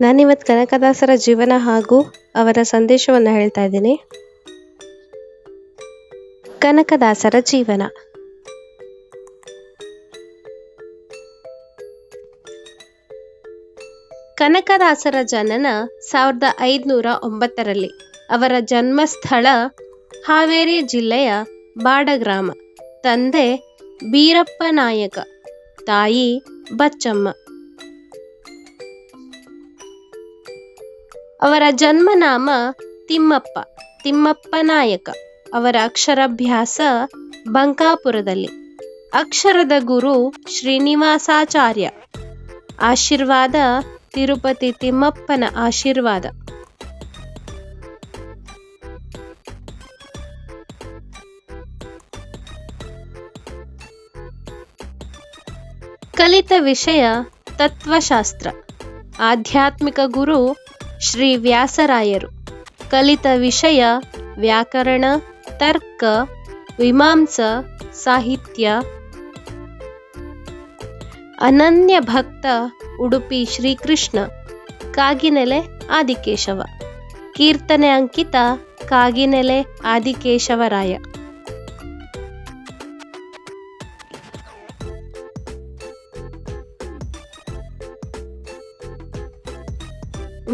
ನಾನಿವತ್ತು ಕನಕದಾಸರ ಜೀವನ ಹಾಗೂ ಅವರ ಸಂದೇಶವನ್ನು ಹೇಳ್ತಾ ಇದ್ದೀನಿ. ಕನಕದಾಸರ ಜೀವನ. ಕನಕದಾಸರ ಜನನ ಸಾವಿರದ ಐದುನೂರ ಒಂಬತ್ತರಲ್ಲಿ ಅವರ ಜನ್ಮಸ್ಥಳ ಹಾವೇರಿ ಜಿಲ್ಲೆಯ ಬಾಡ ಗ್ರಾಮ ತಂದೆ ಬೀರಪ್ಪ ನಾಯಕ, ತಾಯಿ ಬಚ್ಚಮ್ಮ. ಅವರ ಜನ್ಮನಾಮ ತಿಮ್ಮಪ್ಪ ತಿಮ್ಮಪ್ಪ ನಾಯಕ. ಅವರ ಅಕ್ಷರಾಭ್ಯಾಸ ಬಂಕಾಪುರದಲ್ಲಿ. ಅಕ್ಷರದ ಗುರು ಶ್ರೀನಿವಾಸಾಚಾರ್ಯ. ಆಶೀರ್ವಾದ ತಿರುಪತಿ ತಿಮ್ಮಪ್ಪನ ಆಶೀರ್ವಾದ. ಕಲಿತ ವಿಷಯ ತತ್ವಶಾಸ್ತ್ರ. ಆಧ್ಯಾತ್ಮಿಕ ಗುರು ಶ್ರೀ ವ್ಯಾಸರಾಯರು. ಕಲಿತ ವಿಷಯ ವ್ಯಾಕರಣ, ತರ್ಕ, ವಿಮಾಂಸ, ಸಾಹಿತ್ಯ. ಅನನ್ಯ ಭಕ್ತ ಉಡುಪಿ ಶ್ರೀಕೃಷ್ಣ, ಕಾಗಿನೆಲೆ ಆದಿಕೇಶವ. ಕೀರ್ತನೆ ಅಂಕಿತ ಕಾಗಿನೆಲೆ ಆದಿಕೇಶವರಾಯ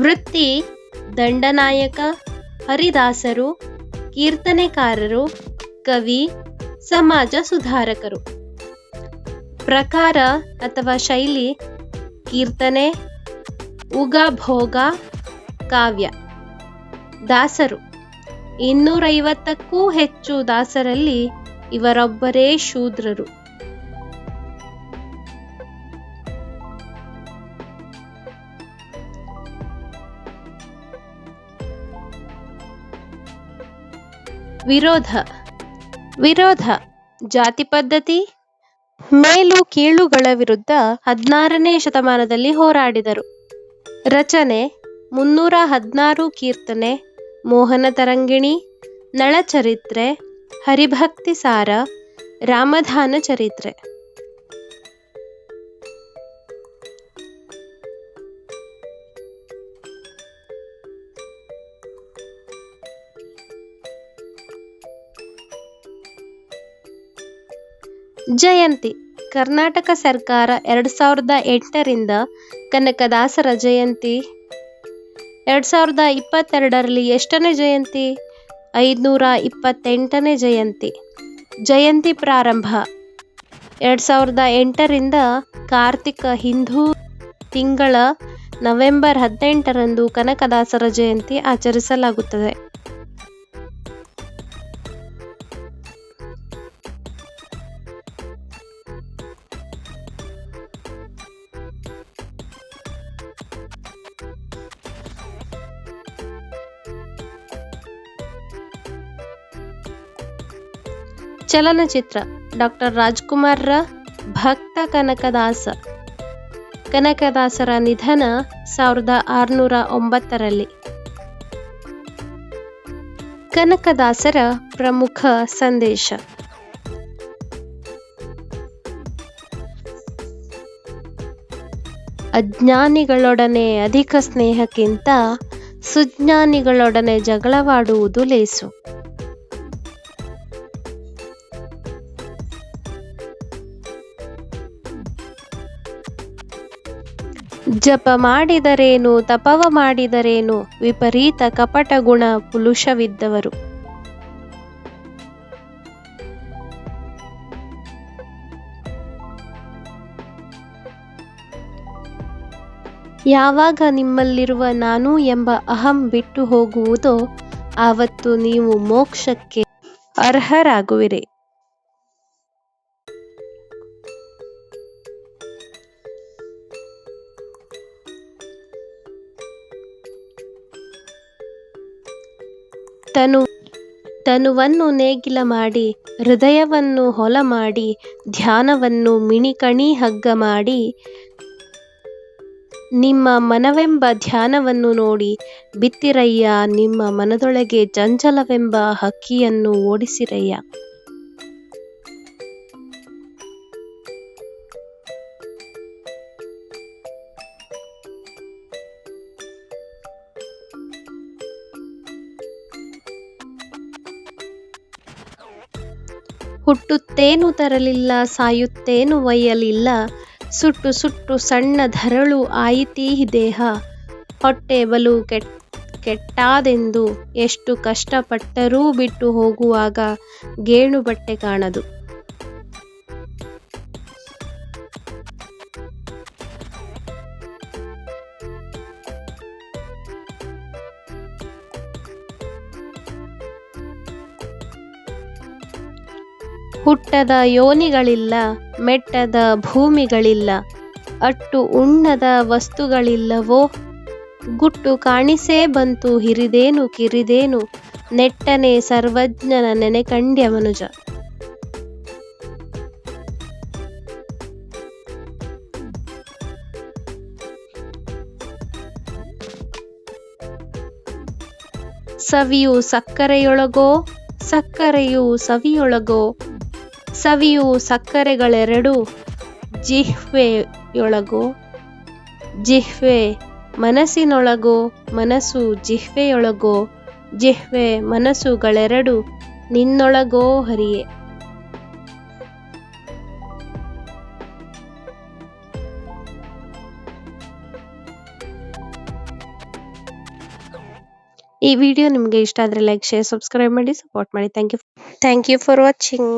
ವೃತ್ತಿ ದಂಡನಾಯಕ, ಹರಿದಾಸರು, ಕೀರ್ತನೆಕಾರರು, ಕವಿ, ಸಮಾಜ ಸುಧಾರಕರು. ಪ್ರಕಾರ ಅಥವಾ ಶೈಲಿ, ಕೀರ್ತನೆ, ಉಗಭೋಗ, ಕಾವ್ಯ. ದಾಸರು. ಇನ್ನೂರೈವತ್ತಕ್ಕೂ ಹೆಚ್ಚು ದಾಸರಲ್ಲಿ ಇವರೊಬ್ಬರೇ ಶೂದ್ರರು. ವಿರೋಧ. ವಿರೋಧ. ಜಾತಿ ಪದ್ಧತಿ. ಮೇಲು ಕೀಳುಗಳ ವಿರುದ್ಧ ಹದಿನಾರನೇ ಶತಮಾನದಲ್ಲಿ ಹೋರಾಡಿದರು. ರಚನೆ. ಮುನ್ನೂರ ಹದಿನಾರು ಕೀರ್ತನೆ. ಮೋಹನ ತರಂಗಿಣಿ. ನಳಚರಿತ್ರೆ. ಹರಿಭಕ್ತಿ ಸಾರ. ರಾಮಧಾನ ಚರಿತ್ರೆ. ಜಯಂತಿ. ಕರ್ನಾಟಕ ಸರ್ಕಾರ ಎರಡು ಸಾವಿರದ ಎಂಟರಿಂದ ಕನಕದಾಸರ ಜಯಂತಿ. ಎರಡು ಸಾವಿರದ ಇಪ್ಪತ್ತೆರಡರಲ್ಲಿ ಎಷ್ಟನೇ ಜಯಂತಿ? ಐದುನೂರ ಇಪ್ಪತ್ತೆಂಟನೇ ಜಯಂತಿ. ಜಯಂತಿ ಪ್ರಾರಂಭ. ಎರಡು ಸಾವಿರದ ಎಂಟರಿಂದ ಕಾರ್ತಿಕ ಹಿಂದೂ ತಿಂಗಳ ನವೆಂಬರ್ ಹದಿನೆಂಟರಂದು ಕನಕದಾಸರ ಜಯಂತಿ ಆಚರಿಸಲಾಗುತ್ತದೆ. ಚಲನಚಿತ್ರ ಡಾಕ್ಟರ್ ರಾಜ್ಕುಮಾರ್ರ ಭಕ್ತ ಕನಕದಾಸ. ಕನಕದಾಸರ ನಿಧನ ಸಾವಿರದ ಆರುನೂರ ಒಂಬತ್ತರಲ್ಲಿ. ಕನಕದಾಸರ ಪ್ರಮುಖ ಸಂದೇಶ. ಅಜ್ಞಾನಿಗಳೊಡನೆ ಅಧಿಕ ಸ್ನೇಹಕ್ಕಿಂತ ಸುಜ್ಞಾನಿಗಳೊಡನೆ ಜಗಳವಾಡುವುದು ಲೇಸು. ಜಪ ಮಾಡಿದರೇನು, ತಪವ ಮಾಡಿದರೇನು, ವಿಪರೀತ ಕಪಟ ಗುಣ ಪುಲುಷವಿದ್ದವರು. ಯಾವಾಗ ನಿಮ್ಮಲ್ಲಿರುವ ನಾನು ಎಂಬ ಅಹಂ ಬಿಟ್ಟು ಹೋಗುವುದೋ, ಆವತ್ತು ನೀವು ಮೋಕ್ಷಕ್ಕೆ ಅರ್ಹರಾಗುವಿರಿ. ತನು ತನುವನ್ನು ನೇಗಿಲ ಮಾಡಿ, ಹೃದಯವನ್ನು ಹೊಲ ಮಾಡಿ, ಧ್ಯಾನವನ್ನು ಮಿಣಿಕಣಿ ಹಗ್ಗ ಮಾಡಿ. ನಿಮ್ಮ ಮನವೆಂಬ ಧ್ಯಾನವನ್ನು ನೋಡಿ, ಬಿತ್ತಿರಯ್ಯ, ನಿಮ್ಮ ಮನದೊಳಗೆ ಚಂಚಲವೆಂಬ ಹಕ್ಕಿಯನ್ನು ಓಡಿಸಿರಯ್ಯ. ಹುಟ್ಟುತ್ತೇನು ತರಲಿಲ್ಲ, ಸಾಯುತ್ತೇನು ಒಯ್ಯಲಿಲ್ಲ. ಸುಟ್ಟು ಸುಟ್ಟು ಸಣ್ಣ ಧರಳು ಆಯಿತೀ ದೇಹ. ಹೊಟ್ಟೆ ಬಲು ಕೆಟ್, ಕೆಟ್ಟಾದೆಂದು ಎಷ್ಟು ಕಷ್ಟಪಟ್ಟರೂ ಬಿಟ್ಟು ಹೋಗುವಾಗ ಗೇಣು ಬಟ್ಟೆ ಕಾಣದು. ಹುಟ್ಟದ ಯೋನಿಗಳಿಲ್ಲ, ಮೆಟ್ಟದ ಭೂಮಿಗಳಿಲ್ಲ, ಅಟ್ಟು ಉಣ್ಣದ ವಸ್ತುಗಳಿಲ್ಲವೋ? ಗುಟ್ಟು ಕಾಣಿಸೇ ಬಂತು, ಹಿರಿದೇನು ಕಿರಿದೇನು? ನೆಟ್ಟನೆ ಸರ್ವಜ್ಞನ ನೆನೆ ಕಂಡ್ಯ ಮನುಜ ಸವಿಯು ಸಕ್ಕರೆಯೊಳಗೋ? ಸಕ್ಕರೆಯು ಸವಿಯೊಳಗೋ? ಸವಿಯು ಸಕ್ಕರೆಗಳೆರಡು ಜಿಹ್ವೆಯೊಳಗೋ. ಜಿಹ್ವೆ ಮನಸ್ಸಿನೊಳಗೋ, ಮನಸ್ಸು ಜಿಹ್ವೆಯೊಳಗೋ. ಜಿಹ್ವೆ ಮನಸ್ಸುಗಳೆರಡು ನಿನ್ನೊಳಗೋ ಹರಿಯೆ. ಈ ವಿಡಿಯೋ ನಿಮಗೆ ಇಷ್ಟ ಆದರೆ ಲೈಕ್, ಶೇರ್, ಸಬ್ಸ್ಕ್ರೈಬ್ ಮಾಡಿ, ಸಪೋರ್ಟ್ ಮಾಡಿ. Thank you. Thank you for watching.